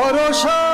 ভরসা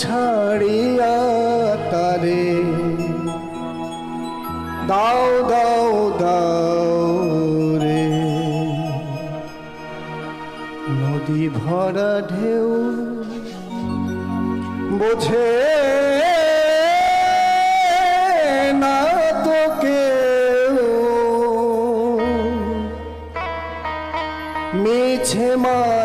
ছাড়িয়া তারে। দাও দাও দাও রে। নদী ভরা ঢেউ বোঝে না তো কেউ মিছে মায়া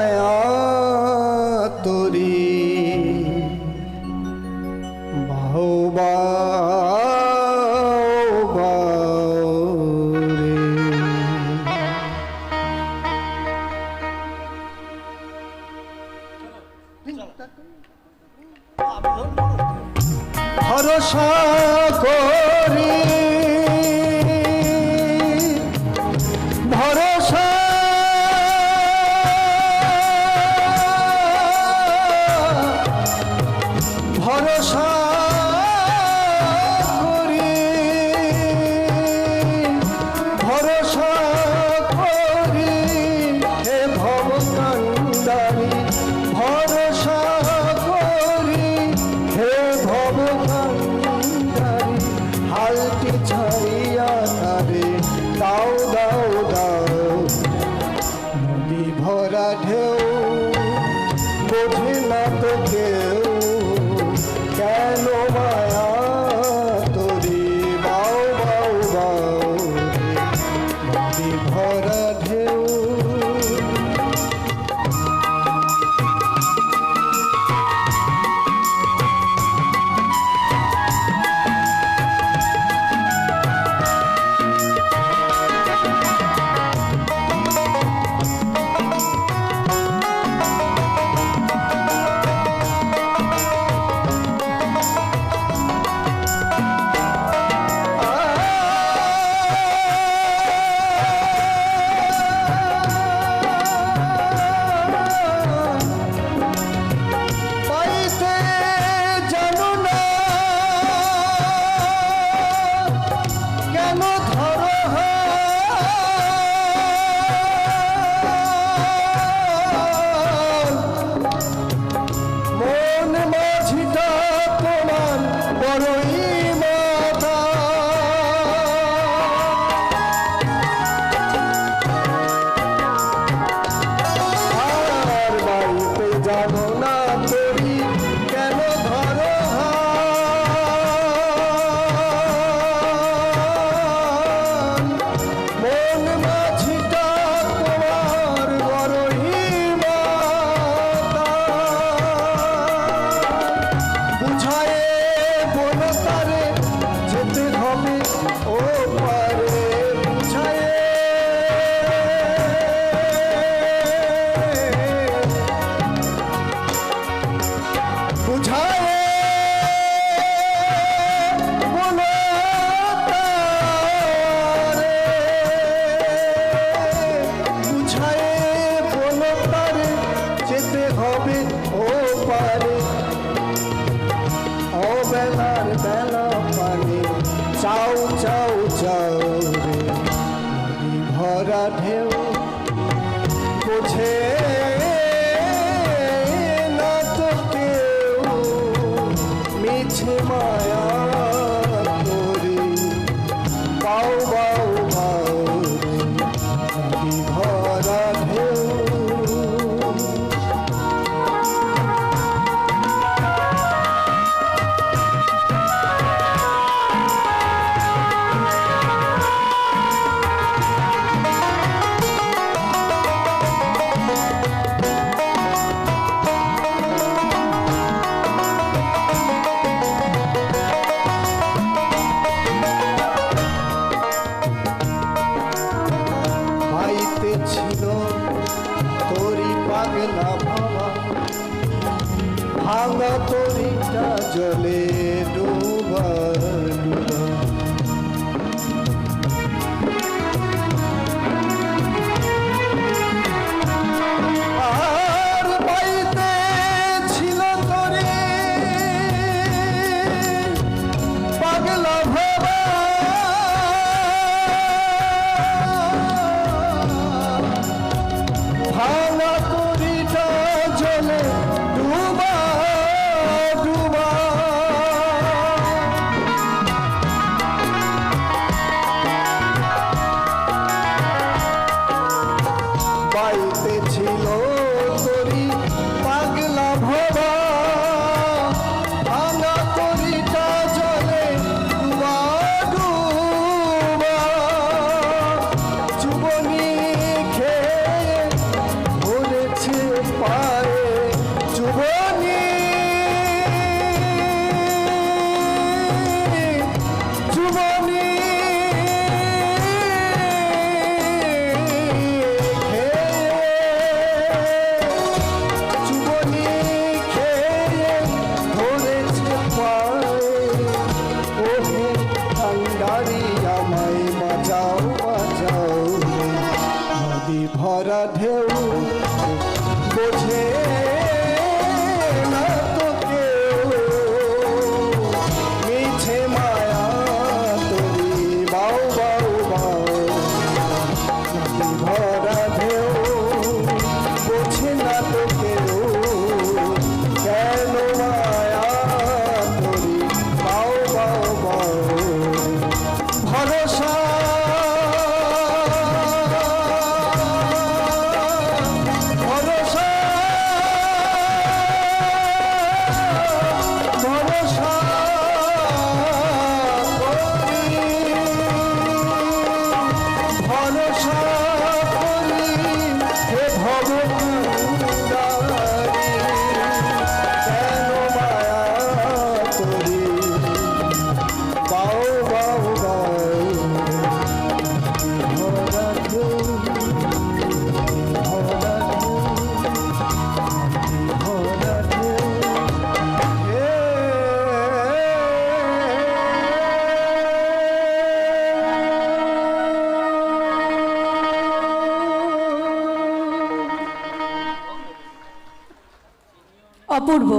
ভরা রাগ না ভাবা ভাঙা তরিটা জলে ডুবা ডুবা অপূর্ব।